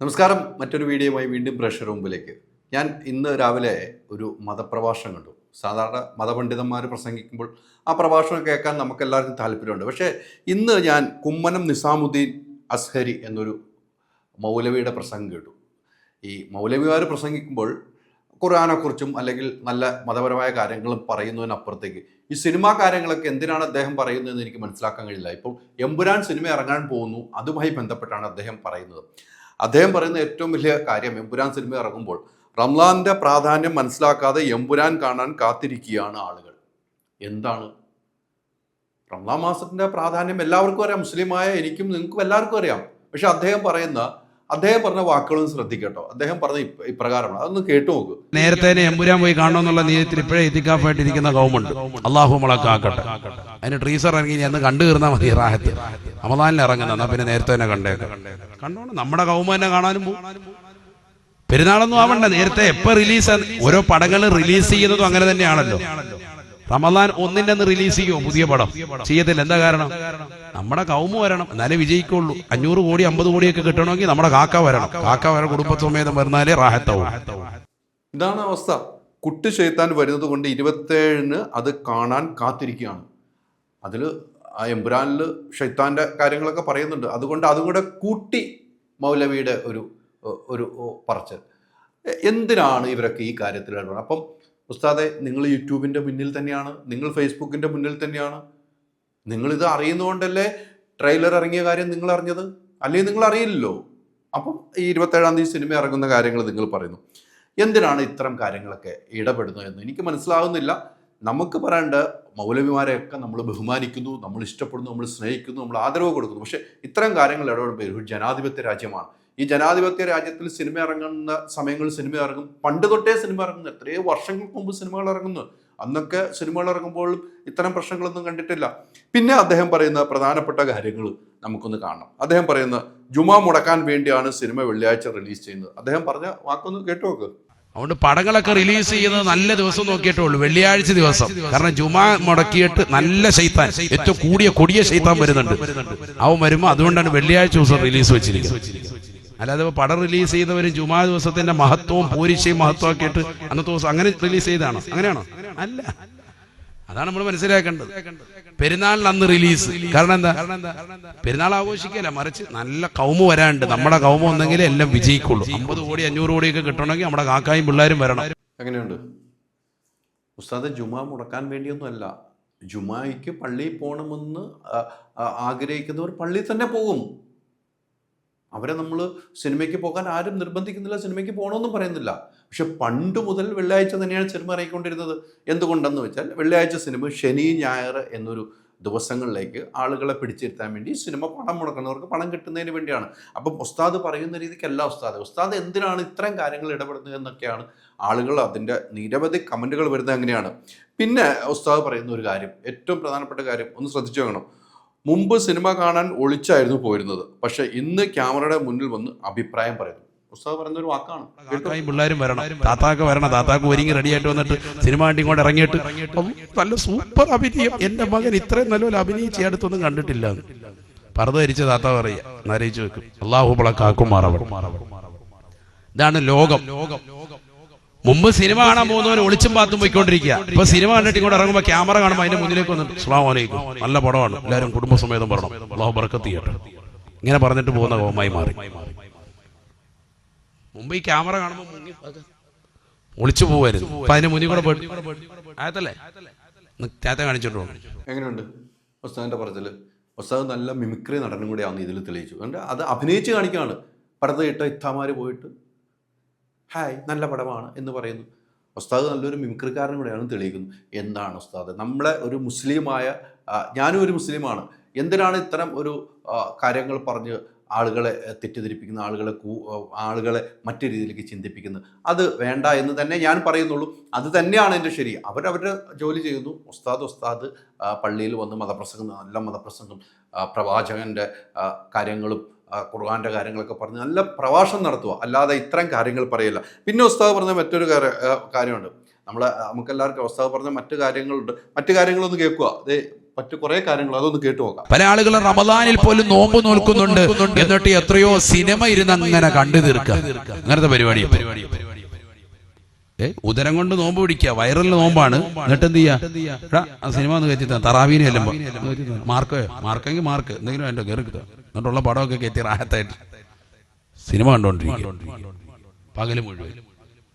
നമസ്കാരം. മറ്റൊരു വീഡിയോയുമായി വീണ്ടും പ്രഷർ മുമ്പിലേക്ക്. ഞാൻ ഇന്ന് രാവിലെ ഒരു മതപ്രഭാഷണം കണ്ടു. സാധാരണ മതപണ്ഡിതന്മാർ പ്രസംഗിക്കുമ്പോൾ ആ പ്രഭാഷണം കേൾക്കാൻ നമുക്കെല്ലാവർക്കും താല്പര്യമുണ്ട്. പക്ഷേ ഇന്ന് ഞാൻ കുമ്മനം നിസാമുദ്ദീൻ അസ്ഹരി എന്നൊരു മൗലവിയുടെ പ്രസംഗം കേട്ടു. ഈ മൗലവിമാർ പ്രസംഗിക്കുമ്പോൾ ഖുർആാനെക്കുറിച്ചും അല്ലെങ്കിൽ നല്ല മതപരമായ കാര്യങ്ങളും പറയുന്നതിനപ്പുറത്തേക്ക് ഈ സിനിമാ കാര്യങ്ങളൊക്കെ എന്തിനാണ് അദ്ദേഹം പറയുന്നതെന്ന് എനിക്ക് മനസ്സിലാക്കാൻ കഴിയില്ല. ഇപ്പം എമ്പുരാൻ സിനിമ ഇറങ്ങാൻ പോകുന്നു. അതുമായി ബന്ധപ്പെട്ടാണ് അദ്ദേഹം പറയുന്നത്. അദ്ദേഹം പറയുന്ന ഏറ്റവും വലിയ കാര്യം എമ്പുരാൻ സിനിമ ഇറങ്ങുമ്പോൾ റംലാന്റെ പ്രാധാന്യം മനസ്സിലാക്കാതെ എമ്പുരാൻ കാണാൻ കാത്തിരിക്കുകയാണ് ആളുകൾ. എന്താണ്? റംലാൻ മാസത്തിന്റെ പ്രാധാന്യം എല്ലാവർക്കും അറിയാം. മുസ്ലിമായ എനിക്കും നിങ്ങൾക്കും എല്ലാവർക്കും അറിയാം. പക്ഷെ അദ്ദേഹം പറയുന്ന അദ്ദേഹം പറഞ്ഞ വാക്കുകളും ശ്രദ്ധിക്കട്ടോ. അദ്ദേഹം പറഞ്ഞ ഇപ്രകാരമാണ്. അതൊന്ന് കേട്ടു നോക്ക്. നേരത്തെ എമ്പുരാൻ പോയി കാണണമെന്നുള്ള നീയത്തിൽ ഇപ്പോഴേ എത്തിക്കാഫായിട്ടിരിക്കുന്ന ഗവൺമെന്റ് അള്ളാഹു മുളക്കാക്കട്ടെ അതിന് ട്രീസർ ഇറങ്ങി ഞാൻ കണ്ടു കയറുന്ന മതി റാഹത്ത്. അമദാനിൽ ഇറങ്ങുന്ന എന്നാ പിന്നെ നേരത്തെ തന്നെ കണ്ടേക്കാം. കണ്ടോണം നമ്മുടെ തന്നെ കാണാനും പെരുന്നാളൊന്നും ആവണ്ട നേരത്തെ എപ്പോ റിലീസ് ഓരോ പടങ്ങൾ റിലീസ് ചെയ്യുന്നതും അങ്ങനെ തന്നെയാണല്ലോ. റമദാൻ ഒന്നിന്റെ റിലീസ് ചെയ്യുമോ പുതിയ പടം. ചെയ്യത്തില്ല. എന്താ കാരണം? നമ്മുടെ കൗമ വരണം. എന്നാലേ വിജയിക്കുള്ളൂ. അഞ്ഞൂറ് കോടി അമ്പത് കോടിയൊക്കെ കിട്ടണമെങ്കിൽ നമ്മുടെ കാക്ക വരണം. കാക്ക വരെ കുടുംബസമേതം വരുന്നാലേ റാഹത്താവും. ഇതാണ് അവസ്ഥ. കുട്ടി ചേത്താൻ വരുന്നത് കൊണ്ട് ഇരുപത്തേഴിന് അത് കാണാൻ കാത്തിരിക്കുകയാണ്. അതിൽ ആ എമ്പുരാനിൽ ഷെയ്ത്താന്റെ കാര്യങ്ങളൊക്കെ പറയുന്നുണ്ട്. അതുകൊണ്ട് അതും കൂടെ കൂട്ടി മൗലവിയുടെ ഒരു ഒരു പറച്ചൽ. എന്തിനാണ് ഇവരൊക്കെ ഈ കാര്യത്തിൽ അപ്പം ഉസ്താദെ നിങ്ങൾ യൂട്യൂബിന്റെ മുന്നിൽ തന്നെയാണ് നിങ്ങൾ ഫേസ്ബുക്കിന്റെ മുന്നിൽ തന്നെയാണ്. നിങ്ങളിത് അറിയുന്നതുകൊണ്ടല്ലേ ട്രെയിലർ ഇറങ്ങിയ കാര്യം നിങ്ങൾ അറിഞ്ഞത്? അല്ലെങ്കിൽ നിങ്ങൾ അറിയില്ലല്ലോ? അപ്പം ഈ ഇരുപത്തേഴാം തീയതി സിനിമ ഇറങ്ങുന്ന കാര്യങ്ങൾ നിങ്ങൾ പറയുന്നു. എന്തിനാണ് ഇത്തരം കാര്യങ്ങളൊക്കെ ഇടപെടുന്നത് എന്ന് എനിക്ക് മനസ്സിലാകുന്നില്ല. നമുക്ക് പറയേണ്ട മൗലവിമാരെയൊക്കെ നമ്മൾ ബഹുമാനിക്കുന്നു നമ്മൾ ഇഷ്ടപ്പെടുന്നു നമ്മൾ സ്നേഹിക്കുന്നു നമ്മൾ ആദരവ് കൊടുക്കുന്നു. പക്ഷേ ഇത്തരം കാര്യങ്ങൾ ഇടപെടുമ്പോൾ ഒരു ജനാധിപത്യ രാജ്യമാണ്. ഈ ജനാധിപത്യ രാജ്യത്തിൽ സിനിമ ഇറങ്ങുന്ന സമയങ്ങളിൽ സിനിമ ഇറങ്ങും. പണ്ട് തൊട്ടേ സിനിമ ഇറങ്ങുന്നു എത്രയോ വർഷങ്ങൾക്ക് മുമ്പ് സിനിമകൾ ഇറങ്ങുന്നു. അന്നൊക്കെ സിനിമകൾ ഇറങ്ങുമ്പോൾ ഇത്തരം പ്രശ്നങ്ങളൊന്നും കണ്ടിട്ടില്ല. പിന്നെ അദ്ദേഹം പറയുന്ന പ്രധാനപ്പെട്ട കാര്യങ്ങൾ നമുക്കൊന്ന് കാണണം. അദ്ദേഹം പറയുന്ന ജുമാ മുടക്കാൻ വേണ്ടിയാണ് സിനിമ വെള്ളിയാഴ്ച റിലീസ് ചെയ്യുന്നത്. അദ്ദേഹം പറഞ്ഞ വാക്കൊന്ന് കേട്ടു നോക്ക്. അതുകൊണ്ട് പടങ്ങളൊക്കെ റിലീസ് ചെയ്യുന്നത് നല്ല ദിവസം നോക്കിയിട്ടേ ഉള്ളൂ. വെള്ളിയാഴ്ച ദിവസം. കാരണം ജുമാ മുടക്കിയിട്ട് നല്ല ശൈത്താൻ ഏറ്റവും കൂടിയ കൊടിയ ശൈത്താൻ വരുന്നുണ്ട്. അവൻ വരുമ്പോൾ അതുകൊണ്ടാണ് വെള്ളിയാഴ്ച ദിവസം റിലീസ് വെച്ചിരിക്കുന്നത്. അല്ലാതെ പടം റിലീസ് ചെയ്തവരും ജുമാ ദിവസത്തിന്റെ മഹത്വവും പൂരിശയും ആക്കിയിട്ട് അന്നത്തെ ദിവസം അങ്ങനെ റിലീസ് ചെയ്താണോ അങ്ങനെയാണോ? അല്ല. അതാണ് നമ്മൾ മനസ്സിലാക്കേണ്ടത്. പെരുന്നാളിന് അന്ന് റിലീസ് കാരണം എന്താ? പെരുന്നാൾ ആഘോഷിക്കല്ല മറിച്ച് നല്ല കൗമ വരാണ്ട് നമ്മുടെ കൗമ ഉണ്ടെങ്കിൽ എല്ലാം വിജയിക്കുള്ളൂ. അമ്പത് കോടി അഞ്ഞൂറ് കോടിയൊക്കെ കിട്ടണമെങ്കിൽ നമ്മുടെ കാക്കായും പിള്ളേരും വരണം. എങ്ങനെയുണ്ട്? ഉസ്താദ് ജുമാ മുടക്കാൻ വേണ്ടിയൊന്നുമല്ല. ജുമായിക്ക് പള്ളിയിൽ പോകണമെന്ന് ആഗ്രഹിക്കുന്നവർ പള്ളിയിൽ തന്നെ പോകും. അവരെ നമ്മൾ സിനിമയ്ക്ക് പോകാൻ ആരും നിർബന്ധിക്കുന്നില്ല സിനിമയ്ക്ക് പോകണമെന്നും പറയുന്നില്ല. പക്ഷെ പണ്ട് മുതൽ വെള്ളിയാഴ്ച തന്നെയാണ് സിനിമ ഇറങ്ങിക്കൊണ്ടിരുന്നത്. എന്തുകൊണ്ടെന്ന് വെച്ചാൽ വെള്ളിയാഴ്ച സിനിമ ശനി ഞായർ എന്നൊരു ദിവസങ്ങളിലേക്ക് ആളുകളെ പിടിച്ചിരുത്താൻ വേണ്ടി സിനിമ പണം മുടക്കുന്നവർക്ക് പണം കിട്ടുന്നതിന് വേണ്ടിയാണ്. അപ്പം ഉസ്താദ് പറയുന്ന രീതിക്കല്ല ഉസ്താദ്. ഉസ്താദ് എന്തിനാണ് ഇത്തരം കാര്യങ്ങൾ ഇടപെടുന്നത് എന്നൊക്കെയാണ് ആളുകൾ അതിന്റെ നിരവധി കമന്റുകൾ വരുന്നത് അങ്ങനെയാണ്. പിന്നെ ഉസ്താദ് പറയുന്ന ഒരു കാര്യം ഏറ്റവും പ്രധാനപ്പെട്ട കാര്യം ഒന്ന് ശ്രദ്ധിച്ചു വേണം മുമ്പ് സിനിമ കാണാൻ ഒളിച്ചായിരുന്നു പോയിരുന്നത്. പക്ഷെ ഇന്ന് ക്യാമറയുടെ മുന്നിൽ വന്ന് അഭിപ്രായം പറയുന്നു. ഉസ്താദ് പറയുന്ന ഒരു വാക്കാണ് പിള്ളേരും വരണം. താത്താക്ക് വരണം. താത്താക്ക് ഒരുങ്ങി റെഡിയായിട്ട് വന്നിട്ട് സിനിമ വണ്ടി കൊണ്ട് ഇറങ്ങിയിട്ട്. നല്ല സൂപ്പർ അഭിനയം. എന്റെ മകൻ ഇത്രയും നല്ലപോലെ അഭിനയിച്ച് അടുത്തൊന്നും കണ്ടിട്ടില്ല. പർദ്ദ ധരിച്ച താത്ത പറയുക. നരയിച്ചു വെക്കും. അള്ളാഹു കാക്കും മാറവണം ഇതാണ് ലോകം. മുമ്പ് സിനിമ കാണാൻ പോകുന്നവരെ ഒളിച്ചും പാത്തും പോയിക്കൊണ്ടിരിക്കുക. ഇപ്പൊ സിനിമ കണ്ടിട്ട് ഇങ്ങോട്ട് ഇറങ്ങുമ്പോൾ ക്യാമറ കാണുമ്പോൾ അതിന്റെ മുന്നിലേക്ക് വന്നിട്ട് സ്ലാമലേക്കും നല്ല പടമാണ്. എല്ലാവരും കുടുംബസമേതം പറയണം. അള്ളാഹു ബർക്കത്ത് ഇങ്ങനെ പറഞ്ഞിട്ട് പോകുന്ന കോമായി മാറി. മുമ്പ് ഈ ക്യാമറ കാണുമ്പോൾ ഒളിച്ചു പോവായിരുന്നു. അപ്പൊ അതിന്റെ മുന്നിൽ കൂടെ പോയിട്ട് എങ്ങനെയുണ്ട്? ഉസ്താദിന്റെ പറച്ചിൽ ഒസ്താദ് നല്ല മിമിക്രി നടനും കൂടെയാണ് ഇതിൽ തെളിയിച്ചു. അത് അഭിനയിച്ച് കാണിക്കുകയാണ് പടത്ത് ഇട്ട ഇത്താമാര് പോയിട്ട് ഹായ് നല്ല പടമാണ് എന്ന് പറയുന്നു. ഉസ്താദ് നല്ലൊരു മിമിക്രിക്കാരനും കൂടെയാണ് തെളിയിക്കുന്നത് എന്താണ് ഉസ്താദ്? നമ്മളെ ഒരു മുസ്ലിമായ ഞാനും ഒരു മുസ്ലിമാണ്. എന്തിനാണ് ഇത്തരം ഒരു കാര്യങ്ങൾ പറഞ്ഞ് ആളുകളെ തെറ്റിദ്ധരിപ്പിക്കുന്ന ആളുകളെ ആളുകളെ മറ്റു രീതിയിലേക്ക് ചിന്തിപ്പിക്കുന്നത്? അത് വേണ്ട എന്ന് തന്നെ ഞാൻ പറയുന്നുള്ളൂ. അത് തന്നെയാണ് എന്റെ ശരി. അവരവരുടെ ജോലി ചെയ്യുന്നു. ഉസ്താദ് ഉസ്താദ് പള്ളിയിൽ വന്ന് മതപ്രസംഗം നല്ല മതപ്രസംഗം പ്രവാചകന്റെ കാര്യങ്ങളും ഖുർആന്റെ കാര്യങ്ങളൊക്കെ പറഞ്ഞ് നല്ല പ്രഭാഷണം നടത്തുക. അല്ലാതെ ഇത്തരം കാര്യങ്ങൾ പറയില്ല. പിന്നെ ഉസ്താദ് പറഞ്ഞ മറ്റൊരു കാര്യമുണ്ട്. നമ്മൾ നമുക്കെല്ലാവർക്കും ഉസ്താദ് പറഞ്ഞ മറ്റു കാര്യങ്ങളുണ്ട്. മറ്റു കാര്യങ്ങളൊന്ന് കേൾക്കുക. അത് മറ്റു കുറെ കാര്യങ്ങൾ അതൊന്ന് കേട്ടു നോക്കാം. പല ആളുകളും റമദാനിൽ പോലും നോമ്പ് നോക്കുന്നുണ്ട് എന്നിട്ട് എത്രയോ സിനിമ ഇരുന്ന് അങ്ങനെ കണ്ടു തീർക്കുക. അങ്ങനത്തെ പരിപാടി പരിപാടി ഏ ഉദരം കൊണ്ട് നോമ്പ് പിടിക്കുക. വൈറലിന് നോമ്പാണ്. എന്നിട്ട് എന്ത് ചെയ്യാ? ആ സിനിമ ഒന്ന് കയറ്റി തറാവീനെ ചെല്ലുമ്പോ. മാർക്ക് മാർക്കെങ്കിൽ മാർക്ക്. എന്തെങ്കിലും എന്റെ കയറി കിട്ടുക. എന്നിട്ടുള്ള പടമൊക്കെ കയറ്റി റാഹത്തായിട്ട്. സിനിമ കണ്ടോണ്ടിരിക്കുക. പകൽ മുഴുവൻ.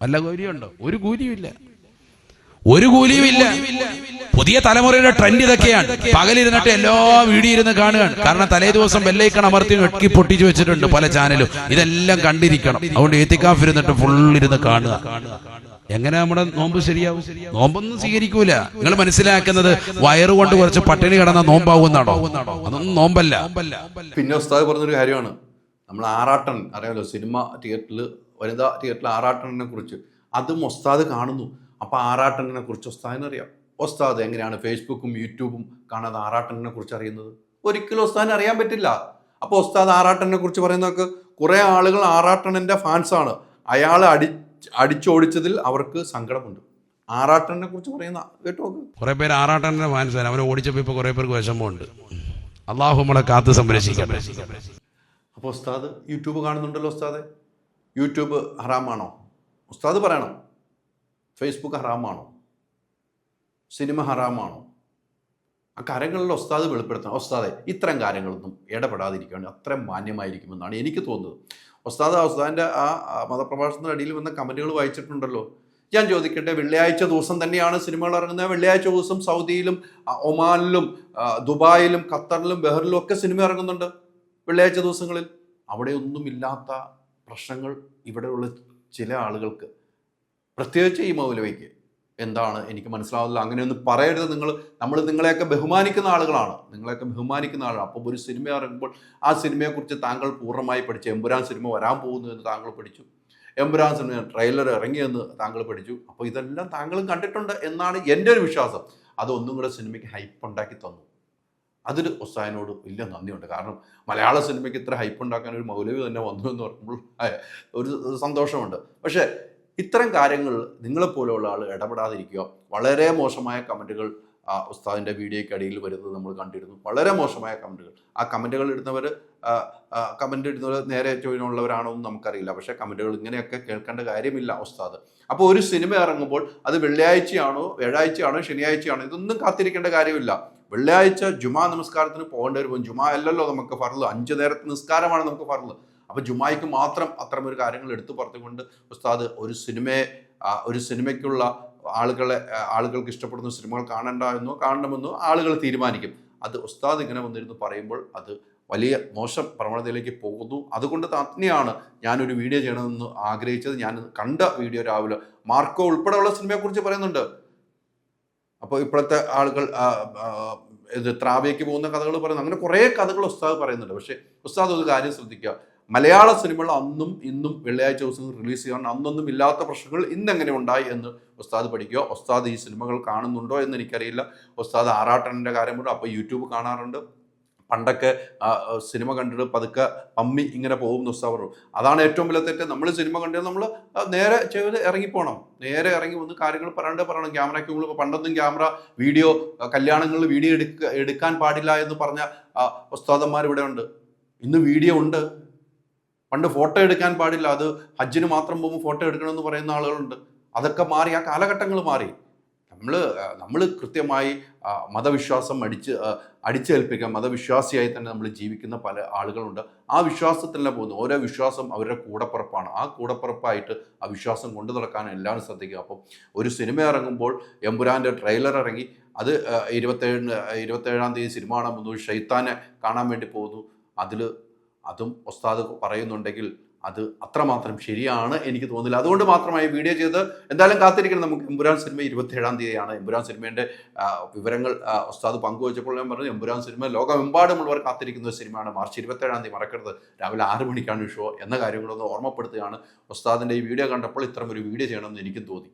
വല്ല കൂലിയുണ്ടോ ഒരു കൂലിയുമില്ല ഒരു കൂലിയും ഇല്ല. പുതിയ തലമുറയുടെ ട്രെൻഡ് ഇതൊക്കെയാണ്. പകലിരുന്നിട്ട് എല്ലാ വീഡിയോ ഇരുന്ന് കാണുകയാണ്. കാരണം തലേ ദിവസം വെല്ലൈക്കൺ അമർത്തി വെട്ടി പൊട്ടിച്ചു വെച്ചിട്ടുണ്ട് പല ചാനലും ഇതെല്ലാം കണ്ടിരിക്കണം. അതുകൊണ്ട് ഏത്തിക്കാഫ് ഇരുന്നിട്ട് ഫുൾ ഇരുന്ന് കാണുക. എങ്ങനെ നമ്മുടെ നോമ്പ് ശരിയാവും? നോമ്പൊന്നും സ്വീകരിക്കൂല. നിങ്ങൾ മനസ്സിലാക്കുന്നത് വയറുകൊണ്ട് കുറച്ച് പട്ടിണി കിടന്ന നോമ്പാവുന്നാണോ? അതൊന്നും നോമ്പല്ല. പിന്നെ ഉസ്താദ് പറഞ്ഞൊരു കാര്യമാണ്. നമ്മൾ ആറാട്ടൻ അറിയാമല്ലോ സിനിമ തിയേറ്ററിൽ വനിതാ തിയേറ്ററിൽ ആറാട്ടനെ കുറിച്ച്. അതും ഉസ്താദ് കാണുന്നു. അപ്പൊ ആറാട്ടനെ കുറിച്ച് ഉസ്താദിന് അറിയാം ഉസ്താദ് എങ്ങനെയാണ് ഫേസ്ബുക്കും യൂട്യൂബും കാണാതെ ആറാട്ടനെ കുറിച്ച് അറിയുന്നത്? ഒരിക്കലും ഉസ്താദിന് അറിയാൻ പറ്റില്ല. അപ്പോൾ ഉസ്താദ് ആറാട്ടനെ കുറിച്ച് പറയുന്നതൊക്കെ കുറേ ആളുകൾ ആറാട്ടണന്റെ ഫാൻസാണ്. അയാൾ അടി അടിച്ചോടിച്ചതിൽ അവർക്ക് സങ്കടമുണ്ട്. ആറാട്ടനെ കുറിച്ച് പറയുന്ന കേട്ടോ കുറെ പേര് ആറാട്ടനെ ഫാൻസാണ്. അവനെ ഓടിച്ചപ്പോ ഇപ്പൊ കുറെ പേർക്ക് വിഷമമുണ്ട്. അള്ളാഹു നമ്മളെ കാത്ത് സംരക്ഷിക്കാം അപ്പോൾ ഉസ്താദ് യൂട്യൂബ് കാണുന്നുണ്ടല്ലോ ഉസ്താദ്? യൂട്യൂബ് ഹറാമാണോ? ഉസ്താദ് പറയണം. ഫേസ്ബുക്ക് ഹറാമാണോ? സിനിമ ഹറാമാണോ? ആ കാര്യങ്ങളിൽ ഉസ്താദ് വെളിപ്പെടുത്തണം. ഉസ്താദെ ഇത്തരം കാര്യങ്ങളൊന്നും ഇടപെടാതിരിക്കുകയാണ് അത്രയും മാന്യമായിരിക്കുമെന്നാണ് എനിക്ക് തോന്നുന്നത്. ഉസ്താദ് ഉസ്താദിന്റെ ആ ആ മതപ്രഭാഷണത്തിന്റെ അടിയിൽ വന്ന കമന്റുകൾ വായിച്ചിട്ടുണ്ടല്ലോ. ഞാൻ ചോദിക്കട്ടെ വെള്ളിയാഴ്ച ദിവസം തന്നെയാണ് സിനിമകൾ ഇറങ്ങുന്നത്. വെള്ളിയാഴ്ച ദിവസം സൗദിയിലും ഒമാനിലും ദുബായിലും ഖത്തറിലും ബെഹറിലും ഒക്കെ സിനിമ ഇറങ്ങുന്നുണ്ട് വെള്ളിയാഴ്ച ദിവസങ്ങളിൽ. അവിടെയൊന്നുമില്ലാത്ത പ്രശ്നങ്ങൾ ഇവിടെയുള്ള ചില ആളുകൾക്ക്. പ്രത്യേകിച്ച് ഈ മൗലവയ്ക്ക് എന്താണ്? എനിക്ക് മനസ്സിലാവുന്നില്ല. അങ്ങനെയൊന്നും പറയരുത് നിങ്ങൾ. നമ്മൾ നിങ്ങളെയൊക്കെ ബഹുമാനിക്കുന്ന ആളുകളാണ്. നിങ്ങളെയൊക്കെ ബഹുമാനിക്കുന്ന ആളാണ്. അപ്പം ഒരു സിനിമ ഇറങ്ങുമ്പോൾ ആ സിനിമയെക്കുറിച്ച് താങ്കൾ പൂർണമായി പഠിച്ചു. എമ്പുരാൻ സിനിമ വരാൻ പോകുന്നു എന്ന് താങ്കൾ പഠിച്ചു. എമ്പുരാൻ സിനിമ ട്രെയിലർ ഇറങ്ങിയെന്ന് താങ്കൾ പഠിച്ചു. അപ്പോൾ ഇതെല്ലാം താങ്കളും കണ്ടിട്ടുണ്ട് എന്നാണ് എന്റെ ഒരു വിശ്വാസം. അതൊന്നും കൂടെ സിനിമയ്ക്ക് ഹൈപ്പ് ഉണ്ടാക്കി തന്നു. അതിൽ ഒസ്സാനോട് വലിയ നന്ദിയുണ്ട്. കാരണം മലയാള സിനിമയ്ക്ക് ഇത്ര ഹൈപ്പ് ഉണ്ടാക്കാൻ ഒരു മൗലവി തന്നെ വന്നു എന്ന് പറയുമ്പോൾ ഒരു സന്തോഷമുണ്ട്. പക്ഷേ ഇത്തരം കാര്യങ്ങൾ നിങ്ങളെപ്പോലെയുള്ള ആൾ ഇടപെടാതിരിക്കുക. വളരെ മോശമായ കമന്റുകൾ ആ ഉസ്താദിന്റെ വീഡിയോയ്ക്ക് അടിയിൽ വരുന്നത് നമ്മൾ കണ്ടിരുന്നു. വളരെ മോശമായ കമന്റുകൾ ആ കമന്റുകൾ ഇടുന്നവർ കമന്റ് ഇടുന്നവർ നേരെ ചോദിനുള്ളവരാണോ എന്ന് നമുക്കറിയില്ല. പക്ഷേ കമന്റുകൾ ഇങ്ങനെയൊക്കെ കേൾക്കേണ്ട കാര്യമില്ല ഉസ്താദ്. അപ്പോൾ ഒരു സിനിമ ഇറങ്ങുമ്പോൾ അത് വെള്ളിയാഴ്ചയാണോ വ്യാഴാഴ്ചയാണോ ശനിയാഴ്ചയാണോ ഇതൊന്നും കാത്തിരിക്കേണ്ട കാര്യമില്ല. വെള്ളിയാഴ്ച ജുമാ നമസ്കാരത്തിന് പോകേണ്ടി വരുമ്പോൾ ജുമാ അല്ലല്ലോ നമുക്ക് ഫർൾ അഞ്ച് നേരത്തെ നിസ്കാരമാണ് നമുക്ക് ഫർൾ അപ്പോൾ ജുമായിക്ക് മാത്രം അത്തരമൊരു കാര്യങ്ങൾ എടുത്തു പറഞ്ഞുകൊണ്ട് ഉസ്താദ് ഒരു സിനിമയെ ഒരു സിനിമയ്ക്കുള്ള ആളുകളെ ആളുകൾക്ക് ഇഷ്ടപ്പെടുന്ന സിനിമകൾ കാണണ്ട എന്നോ കാണണമെന്നോ ആളുകൾ തീരുമാനിക്കും. അത് ഉസ്താദ് ഇങ്ങനെ വന്നിരുന്ന് പറയുമ്പോൾ അത് വലിയ മോശം പ്രവണതയിലേക്ക് പോകുന്നു. അതുകൊണ്ട് തന്നെയാണ് ഞാനൊരു വീഡിയോ ചെയ്യണമെന്ന് ആഗ്രഹിച്ചത്. ഞാൻ കണ്ട വീഡിയോ രാവിലെ മാർക്കോ ഉൾപ്പെടെയുള്ള സിനിമയെക്കുറിച്ച് പറയുന്നുണ്ട്. അപ്പോൾ ഇപ്പോഴത്തെ ആളുകൾ ഇത് ത്രാവയ്ക്ക് പോകുന്ന കഥകൾ പറയുന്നു. അങ്ങനെ കുറേ കഥകൾ ഉസ്താദ് പറയുന്നുണ്ട്. പക്ഷേ ഉസ്താദ് ഒരു കാര്യം ശ്രദ്ധിക്കുക. മലയാള സിനിമകൾ അന്നും ഇന്നും വെള്ളിയാഴ്ച ദിവസം റിലീസ് ചെയ്യാൻ അന്നൊന്നും ഇല്ലാത്ത പ്രശ്നങ്ങൾ ഇന്നെങ്ങനെ ഉണ്ടായി എന്ന് ഉസ്താദ് പഠിക്കുക. ഉസ്താദ് ഈ സിനിമകൾ കാണുന്നുണ്ടോ എന്ന് എനിക്കറിയില്ല. ഉസ്താദ് ആറാട്ടന്റെ കാര്യമുണ്ട് അപ്പോൾ യൂട്യൂബ് കാണാറുണ്ട്. പണ്ടൊക്കെ സിനിമ കണ്ടിട്ട് പതുക്കെ പമ്മി ഇങ്ങനെ പോകും പറഞ്ഞു. അതാണ് ഏറ്റവും വലിയ തെറ്റ്. നമ്മൾ സിനിമ കണ്ടത് നമ്മൾ നേരെ ചെയ്ത് ഇറങ്ങിപ്പോണം. നേരെ ഇറങ്ങി വന്ന് കാര്യങ്ങൾ പറയാണ്ട് പറയണം. ക്യാമറയ്ക്ക് മുകളിൽ പണ്ടൊന്നും ക്യാമറ വീഡിയോ കല്യാണങ്ങളിൽ വീഡിയോ എടുക്ക എടുക്കാൻ പാടില്ല എന്ന് പറഞ്ഞ ഉസ്താദന്മാർ ഇവിടെ ഉണ്ട്. ഇന്ന് വീഡിയോ ഉണ്ട്. പണ്ട് ഫോട്ടോ എടുക്കാൻ പാടില്ല. അത് ഹജ്ജിന് മാത്രം പോകുമ്പോൾ ഫോട്ടോ എടുക്കണമെന്ന് പറയുന്ന ആളുകളുണ്ട്. അതൊക്കെ മാറി ആ കാലഘട്ടങ്ങൾ മാറി. നമ്മൾ നമ്മൾ കൃത്യമായി മതവിശ്വാസം അടിച്ച് അടിച്ചേൽപ്പിക്കാൻ മതവിശ്വാസിയായി തന്നെ നമ്മൾ ജീവിക്കുന്ന പല ആളുകളുണ്ട്. ആ വിശ്വാസത്തിൽ തന്നെ പോകുന്നു. ഓരോ വിശ്വാസം അവരുടെ കൂടപ്പിറപ്പാണ്. ആ കൂടപ്പിറപ്പായിട്ട് ആ വിശ്വാസം കൊണ്ടു നടക്കാൻ എല്ലാവരും ശ്രദ്ധിക്കുക. അപ്പം ഒരു സിനിമ ഇറങ്ങുമ്പോൾ എമ്പുരാന്റെ ട്രെയിലർ ഇറങ്ങി അത് ഇരുപത്തേഴ് ഇരുപത്തേഴാം തീയതി സിനിമ കാണാൻ പോകുന്നു ഷെയ്ത്താനെ കാണാൻ വേണ്ടി പോകുന്നു. അതിൽ അതും ഉസ്താദ് പറയുന്നുണ്ടെങ്കിൽ അത് അത്രമാത്രം ശരിയാണ് എനിക്ക് തോന്നുന്നില്ല. അതുകൊണ്ട് മാത്രമായി വീഡിയോ ചെയ്ത് എന്തായാലും കാത്തിരിക്കണം നമുക്ക്. എമ്പുരാൻ സിനിമ ഇരുപത്തേഴാം തീയതിയാണ്. എമ്പുരാൻ സിനിമേന്റെ വിവരങ്ങൾ ഉസ്താദ് പങ്കുവച്ചപ്പോൾ ഞാൻ പറഞ്ഞു എമ്പുരാൻ സിനിമ ലോകമെമ്പാടുമുള്ളവർ കാത്തിരിക്കുന്ന ഒരു സിനിമയാണ്. മാർച്ച് ഇരുപത്തേഴാം തീയതി മറക്കരുത്. രാവിലെ ആറ് മണിക്കാണ് ഷോ എന്ന കാര്യങ്ങളൊന്ന് ഓർമ്മപ്പെടുത്തുകയാണ്. ഉസ്താദിന്റെ ഈ വീഡിയോ കണ്ടപ്പോൾ ഇത്തരം ഒരു വീഡിയോ ചെയ്യണമെന്ന് എനിക്കും തോന്നി.